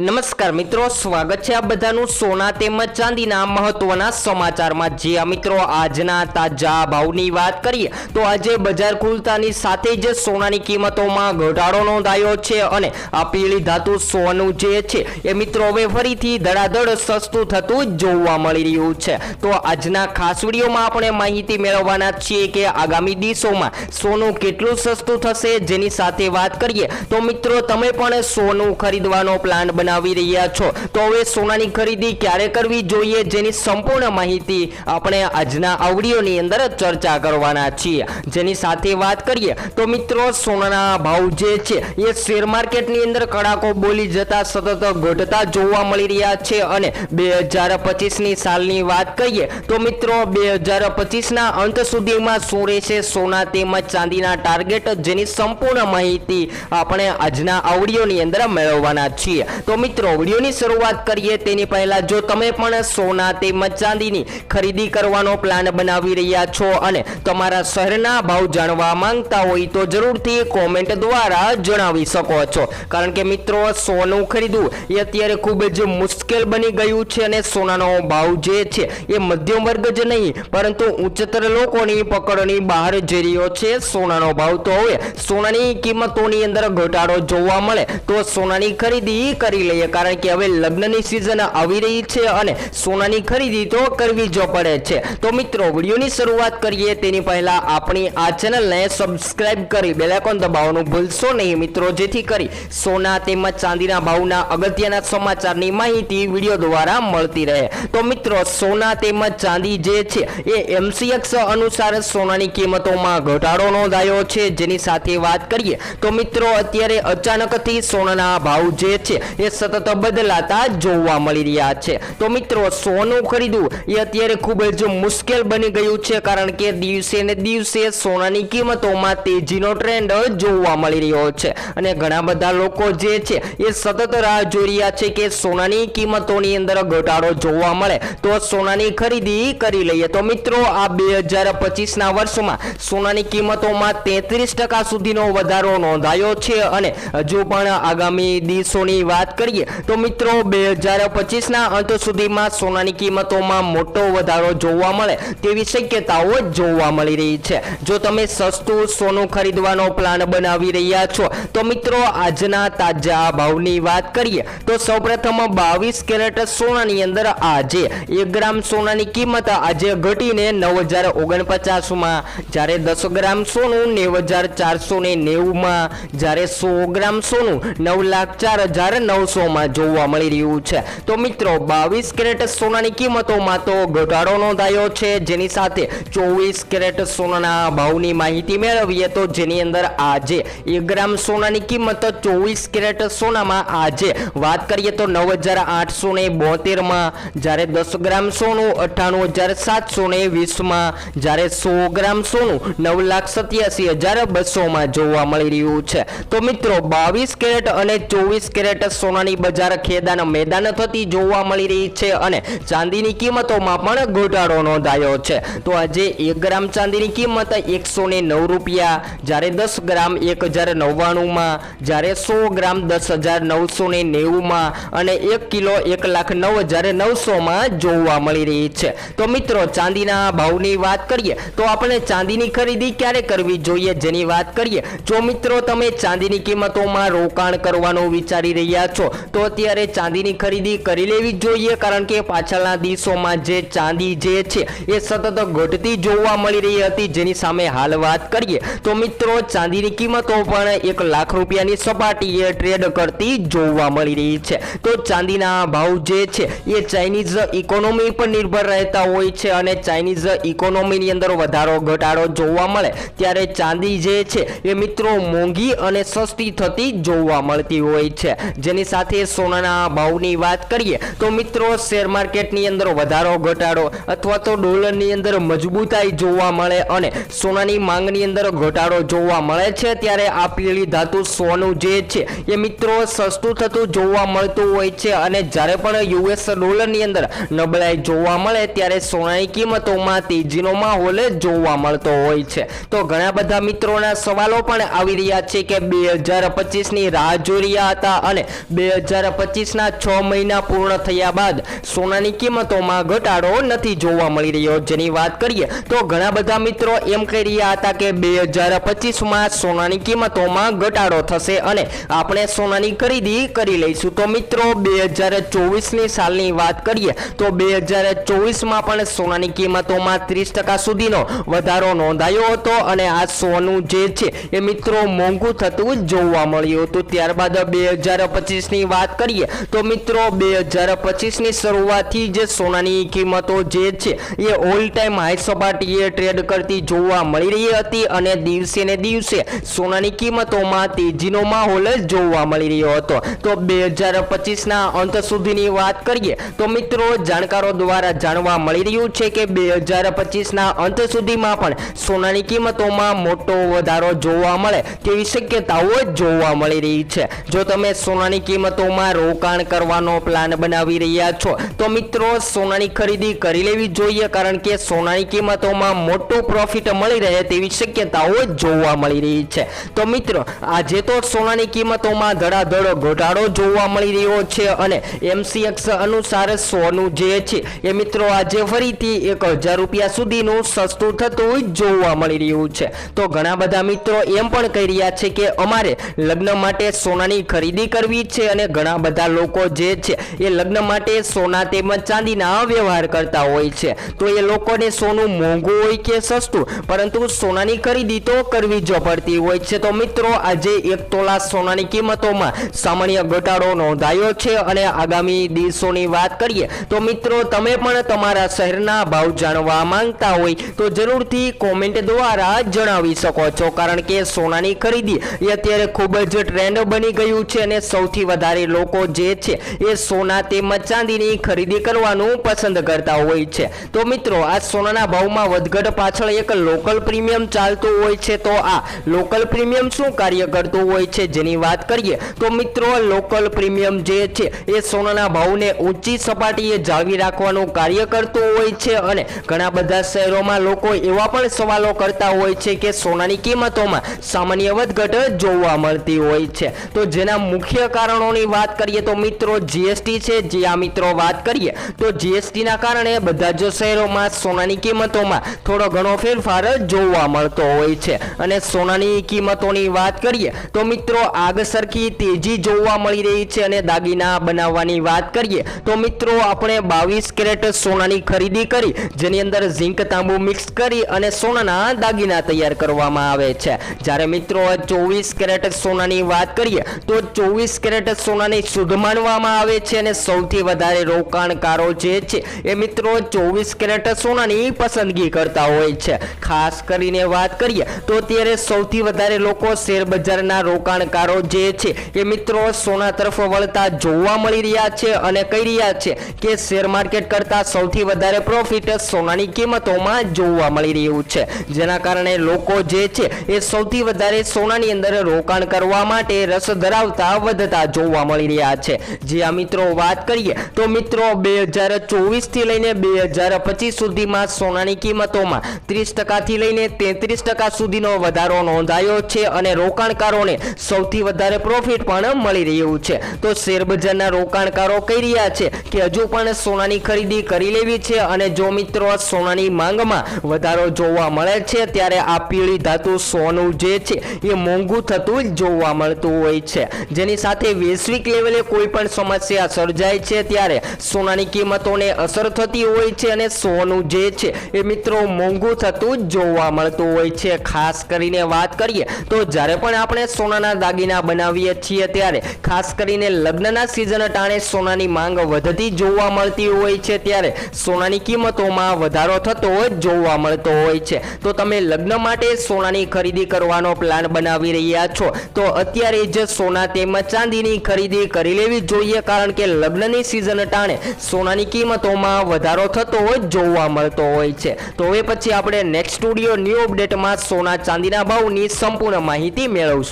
નમસ્કાર મિત્રો, સ્વાગત છે આ બધાનું સોના તેમજ ચાંદીના મહત્વના સમાચારમાં. જે મિત્રો, આજના તાજા ભાવની વાત કરીએ, તો આજે બજાર ખુલતાની સાથે જ સોનાની કિંમતોમાં ઘટાડો નોંધાયો છે અને આ પીળી ધાતુ સોનું જે છે, એ મિત્રો હવે ફરીથી ધડાધડ સસ્તું થતું જોવા મળી રહ્યું છે. તો આજના ખાસ વિડીયોમાં આપણે માહિતી મેળવવાના છીએ કે આગામી દિવસોમાં સોનું કેટલું સસ્તું થશે, જેની સાથે વાત કરીએ, તો મિત્રો, તમે પણ સોનું ખરીદવાનો પ્લાન બનાવી રહ્યા છો. તો હવે સોનાની ખરીદી ક્યારે કરવી જોઈએ જેની સંપૂર્ણ માહિતી આપણે આજના આવડીઓની અંદર ચર્ચા કરવાના છીએ. જેની સાથે વાત કરીએ તો મિત્રો, સોનાના ભાવ જે છે એ શેર માર્કેટની અંદર કડાકો બોલી જતા સતત ઘટતા જોવા મળી રહ્યા છે અને બે હજાર પચીસની સાલની વાત કરીએ તો મિત્રો, બે હજાર પચીસના અંત સુધીમાં શું રહેશે સોના તેમજ ચાંદીના ટાર્ગેટ જેની સંપૂર્ણ માહિતી આપણે આજના આવડીઓની અંદર મેળવવાના છીએ. તો મિત્રો, વિડીયોની શરૂઆત કરીએ તેની પહેલા જો તમે પણ સોના તેમજ ચાંદીની ખરીદી કરવાનો પ્લાન બનાવી રહ્યા છો અને તમારા શહેરના ભાવ જાણવા માંગતા હોય તો જરૂરથી કોમેન્ટ દ્વારા જણાવી શકો છો. કારણ કે મિત્રો, સોનું ખરીદવું એ અત્યારે ખૂબ જ મુશ્કેલ બની ગયું છે અને સોનાનો ભાવ જે છે એ મધ્યમ વર્ગ જ નહીં, પરંતુ ઉચ્ચતર લોકોની પકડની બહાર જઈ રહ્યો છે સોનાનો ભાવ. તો હવે સોનાની કિંમતોની અંદર ઘટાડો જોવા મળે તો સોનાની ખરીદી કરી લઈએ. કારણ કે હવે લગ્નની સિઝન આવી રહી છે અને સોનાની ખરીદી તો કરવી જ પડે છે. તો મિત્રો, વિડીયોની શરૂઆત કરીએ. તેની પહેલા આપણી આ ચેનલને સબસ્ક્રાઈબ કરી બેલાઇકોન દબાવવાનું ભૂલશો નહીં. મિત્રો, જેથી કરી સોના તેમજ ચાંદીના ભાવના અગત્યના સમાચારની માહિતી વીડિયો દ્વારા મળતી રહે. તો મિત્રો, સોના તેમજ ચાંદી જે છે એ એમસીએક્સ અનુસાર સોનાની કિંમતોમાં ઘટાડો નોંધાયો છે. જેની સાથે વાત કરીએ તો મિત્રો, અત્યારે અચાનકથી સોનાના ભાવ જે છે એ સતત બદલાતા જોવા મળી રહ્યા છે. તો મિત્રો, સોનું ખરીદવું એ અત્યારે ખૂબ જ મુશ્કેલ બની ગયું છે, કારણ કે દિવસે ને દિવસે સોનાની કિંમતોમાં તેજીનો ટ્રેન્ડ જોવા મળી રહ્યો છે. અને ઘણા બધા લોકો જે છે, એ સતત રાહ જોઈ રહ્યા છે કે સોનાની કિંમતોની અંદર ઘટાડો જોવા મળે. તો સોનાની ખરીદી કરી લઈએ. તો મિત્રો, આ બે હજાર પચીસના વર્ષમાં સોનાની કિંમતોમાં તેત્રીસ ટકા સુધીનો વધારો નોંધાયો છે. અને હજુ પણ આગામી દિવસોની વાત કરીએ તો મિત્રો, બે હજાર પચીસના અંત સુધીમાં સોનાની કિંમતોમાં મોટો વધારો જોવા મળે તેવી શક્યતાઓ જોવા મળી રહી છે. જો તમે સસ્તું સોનું ખરીદવાનો પ્લાન બનાવી રહ્યા છો, તો મિત્રો, આજના તાજા ભાવની વાત કરીએ. તો સૌપ્રથમ બાવીસ કેરેટ સોનાની અંદર આજે એક ગ્રામ સોનાની કિંમત આજે ઘટીને નવ હજાર ઓગણપચાસમાં. જ્યારે દસ ગ્રામ સોનું નેવ હજાર ચારસો ને નેવુંમાં. જ્યારે સો ગ્રામ સોનું નવ લાખ ચાર હજાર નવસોમાં જોવા મળી રહ્યું છે. તો મિત્રો, બાવીસ કેરેટ સોનાની કિંમતોમાં તો ઘટાડો નોંધાયો છે. જેની સાથે ચોવીસ કેરેટ સોનાના ભાવની માહિતી મેળવીએ તો જેની અંદર આજે એક ગ્રામ સોનાની કિંમત ચોવીસ કેરેટ સોનામાં આજે વાત કરીએ તો નવ હજાર આઠસો ને બોતેરમાં, જ્યારે દસ ગ્રામ સોનું, અઠ્ઠાણું હજાર સાતસો ને વીસમાં, જ્યારે સો ગ્રામ સોનું, નવ લાખ સત્યાસી હજાર બસોમાં જોવા મળી રહ્યું છે. તો મિત્રો, બાવીસ કેરેટ અને ચોવીસ કેરેટ સોનાની બજાર ખેદાન મેદાન થતી જોવા મળી રહી છે અને ચાંદીની કિંમતોમાં પણ ઘટાડો નોંધાયો છે. તો આજે એક ગ્રામ ચાંદીની કિંમત એકસો નવ રૂપિયા, જ્યારે દસ ગ્રામ એક હજાર નવ્વાણુંમાં જ્યારે સો ગ્રામ દસ હજાર નવસો ને નેવુંમાં અને એક કિલો એક લાખ નવ હજાર નવસોમાં જોવા મળી રહી છે. તો મિત્રો, ચાંદીના ભાવની વાત કરીએ, તો આપણે ચાંદીની ખરીદી ક્યારે કરવી જોઈએ જેની વાત કરીએ? જો મિત્રો, તમે ચાંદીની કિંમતોમાં રોકાણ કરવાનું વિચારી રહ્યા છો તો અત્યારે ચાંદીની ખરીદી કરી લેવી જોઈએ, કારણ કે પાછળના દિવસોમાં જે ચાંદી જે છે, એ સતત ઘટતી જોવા મળી રહી હતી. જેની સામે હાલ વાત કરીએ, તો મિત્રો, ચાંદીની કિંમતો પણ એક લાખ રૂપિયાની સપાટીએ ટ્રેડ કરતી જોવા મળી રહી છે. તો ચાંદીના ભાવ જે છે, એ ચાઇનીઝ ઇકોનોમી પર નિર્ભર રહેતા હોય છે અને ચાઇનીઝ ઇકોનોમીની અંદર વધારો, ઘટાડો જોવા મળે, ત્યારે ચાંદી જે છે, એ મિત્રો મોંઘી અને સસ્તી થતી જોવા મળતી હોય છે. જેની સાથે સોનાના ભાવની વાત કરીએ, તો મિત્રો શેર માર્કેટની અંદર વધારો ઘટાડો અથવા તો ડોલરની અંદર મજબૂતાઈ જોવા મળે અને સોનાની માંગની અંદર ઘટાડો જોવા મળે છે, ત્યારે આ પીળી ધાતુ સોનું જે છે, એ મિત્રો સસ્તું થતું જોવા મળતું હોય છે અને જ્યારે પણ યુએસ ડોલરની અંદર નબળાઈ જોવા મળે, ત્યારે સોનાની કિંમતોમાં તેજીનો માહોલ જોવા મળતો હોય છે. તો ઘણા બધા મિત્રોના સવાલો પણ આવી રહ્યા છે કે બે હજાર પચીસની રાહ જોઈ રહ્યા હતા અને બે હજાર પચીસના છ મહિના પૂર્ણ થયા બાદ સોનાની કિંમતોમાં ઘટાડો નથી જોવા મળી રહ્યો. જેની વાત કરીએ તો ઘણા બધા મિત્રો એમ કહી રહ્યા હતા કે બે હજાર પચીસમાં સોનાની કિંમતોમાં ઘટાડો થશે અને આપણે સોનાની ખરીદી કરી લઈશું. તો મિત્રો, બે હજાર ચોવીસની સાલની વાત કરીએ તો બે હજાર ચોવીસમાં પણ સોનાની કિંમતોમાં ત્રીસ ટકા સુધીનો વધારો નોંધાયો હતો અને આ સોનું જે છે એ મિત્રો મોંઘું થતું જોવા મળ્યું હતું. ત્યારબાદ બે હજાર પચીસની વાત કરીએ, તો મિત્રો બે હજાર પચીસની શરૂઆતથી જે સોનાની કિંમતો જે છે, એ ઓલ ટાઈમ હાઈ સપાટીએ ટ્રેડ કરતી જોવા મળી રહી હતી અને દિવસે ને દિવસે સોનાની કિંમતોમાં તેજીનો માહોલ જોવા મળી રહ્યો હતો. તો બે હજાર પચીસના અંત સુધીની વાત કરીએ, તો મિત્રો જાણકારો દ્વારા જાણવા મળી રહ્યું છે કે બે હજાર પચીસના અંત સુધીમાં પણ સોનાની કિંમતોમાં મોટો વધારો જોવા મળે તેવી શક્યતાઓ જોવા મળી રહી છે. જો તમે સોનાની કિંમતોમાં રોકાણ કરવાનો પ્લાન બનાવી રહ્યા છો. તો મિત્રો, સોનાની ખરીદી કરી લેવી જોઈએ કારણ કે સોનાની કિંમતોમાં મોટું પ્રોફિટ મળી રહે તેવી શક્યતાઓ જોવા મળી રહી છે. તો મિત્રો, આજે તો સોનાની કિંમતોમાં ધડાધડ ઘટાડો જોવા મળી રહ્યો છે અને એમસીએક્સ અનુસાર સોનું જે છે એ મિત્રો, આજે ફરીથી એક હજાર રૂપિયા સુધીનું સસ્તું થતું જોવા મળી રહ્યું છે. તો ઘણા બધા મિત્રો એમ પણ કહી રહ્યા છે કે અમારે લગ્ન માટે સોનાની ખરીદી કરવી છે અને ઘણા બધા લોકો જે છે, એ લગ્ન માટે સોના તેમજ ચાંદીના વ્યવહાર કરતા હોય છે. તો એ લોકોને સોનું મોંઘું હોય કે સસ્તું, પરંતુ સોનાની ખરીદી તો કરવી જ પડતી હોય છે. તો મિત્રો, આજે એક તોલા સોનાની કિંમતોમાં સામાન્ય ઘટાડો નોંધાયો છે અને આગામી દિવસોની વાત કરીએ, તો મિત્રો, તમે પણ તમારા શહેરના ભાવ જાણવા માંગતા હોય, તો જરૂરથી કોમેન્ટ દ્વારા જણાવી શકો છો. કારણ કે સોનાની ખરીદી એ અત્યારે ખૂબ જ ટ્રેન્ડ બની ગયું છે અને સૌથી વધારે લોકો જે છે એ સોના તેમજ ચાંદીની ખરીદી કરવાનું પસંદ કરતા હોય છે. તો મિત્રો, આ સોનાના ભાવમાં વધઘટ પાછળ એક લોકલ પ્રીમિયમ ચાલતું હોય છે. તો આ લોકલ પ્રીમિયમ શું કાર્ય કરતું હોય છે જેની વાત કરીએ, તો મિત્રો લોકલ પ્રીમિયમ જે છે એ સોનાના ભાવને ઊંચી સપાટીએ જાળવી રાખવાનું કાર્ય કરતું હોય છે અને ઘણા બધા શહેરોમાં લોકો એવા પણ સવાલો કરતા હોય છે કે સોનાની કિંમતોમાં સામાન્ય વધઘટ જોવા મળતી હોય છે. તો જેના મુખ્ય કારણોની વાત કરીએ તો મિત્રો જીએસટી છે. જે આ મિત્રો વાત કરીએ તો જીએસટીના કારણે બધા જ શહેરોમાં સોનાની કિંમતોમાં થોડો ઘણો ફેરફાર જોવા મળતો હોય છે. અને સોનાની કિંમતોની વાત કરીએ તો મિત્રો આગ સરખી તેજી જોવા મળી રહી છે અને દાગીના બનાવવાની વાત કરીએ તો મિત્રો આપણે બાવીસ કેરેટ સોનાની ખરીદી કરી, જેની અંદર ઝીંક તાંબુ મિક્સ કરી અને સોનાના દાગીના તૈયાર કરવામાં આવે છે. જ્યારે મિત્રો ચોવીસ કેરેટ સોનાની વાત કરીએ તો ચોવીસ કેરેટ સોનાની શુદ્ધ માનવામાં આવે છે અને સૌથી વધારે રોકાણકારો જે છે એ મિત્રો ચોવીસ કેરેટ સોનાની પસંદગી કરતા હોય છે. ખાસ કરીને વાત કરીએ તો અત્યારે સૌથી વધારે લોકો શેર બજારના રોકાણકારો જે છે એ મિત્રો સોના તરફ વળતા જોવા મળી રહ્યા છે અને કહી રહ્યા છે કે શેર માર્કેટ કરતાં સૌથી વધારે પ્રોફિટ સોનાની કિંમતોમાં જોવા મળી રહ્યું છે. જેના કારણે લોકો જે છે એ સૌથી વધારે સોનાની અંદર રોકાણ કરવા માટે રસ ધરાવતા વધતા જોવા મળી રહ્યા છે. જે આ મિત્રો વાત કરીએ તો મિત્રો બે હજાર ચોવીસથી લઈને બે હજાર પચીસ સુધીમાં સોનાની કિંમતોમાં ત્રીસ ટકાથી લઈને તેત્રીસ ટકા સુધીનો વધારો નોંધાયો છે અને રોકાણકારોને સૌથી વધારે પ્રોફિટ પણ મળી રહ્યું છે. તો શેર બજારના રોકાણકારો કહી રહ્યા છે કે હજુ પણ સોનાની ખરીદી કરી લેવી છે અને જો મિત્રો સોનાની માંગમાં વધારો જોવા મળે છે ત્યારે આ પીળી ધાતુ સોનું જે છે એ મોંઘું થતું જોવા મળતું હોય છે. જેની સાથે વૈશ્વિક લેવલે કોઈ પણ સમસ્યા સર્જાય છે ત્યારે સોનાની કિંમતોને અસર થતી હોય છે અને સોનું જે છે એ મિત્રો મોંઘું થતું જોવા મળતું હોય છે. ખાસ કરીને વાત કરીએ તો જ્યારે પણ આપણે સોનાના દાગીના બનાવીએ છીએ ત્યારે ખાસ કરીને લગ્નના સિઝન ટાણે સોનાની માંગ વધતી જોવા મળતી હોય છે ત્યારે સોનાની કિંમતોમાં વધારો થતો જોવા મળતો હોય છે. તો તમે લગ્ન માટે સોનાની ખરીદી કરવાનો પ્લાન બનાવી રહ્યા છો? તો અત્યારે જ સોના તેમજ ચાંદીની ખરીદી કરી લેવી જોઈએ, કારણ કે લગ્નની સિઝન ટાણે સોનાની કિંમતોમાં વધારો થતો હોય, જોવા મળતો હોય છે. તો હવે પછી આપણે નેક્સ્ટ સ્ટુડિયો ન્યૂ અપડેટમાં સોના ચાંદીના ભાવની સંપૂર્ણ માહિતી મેળવશું.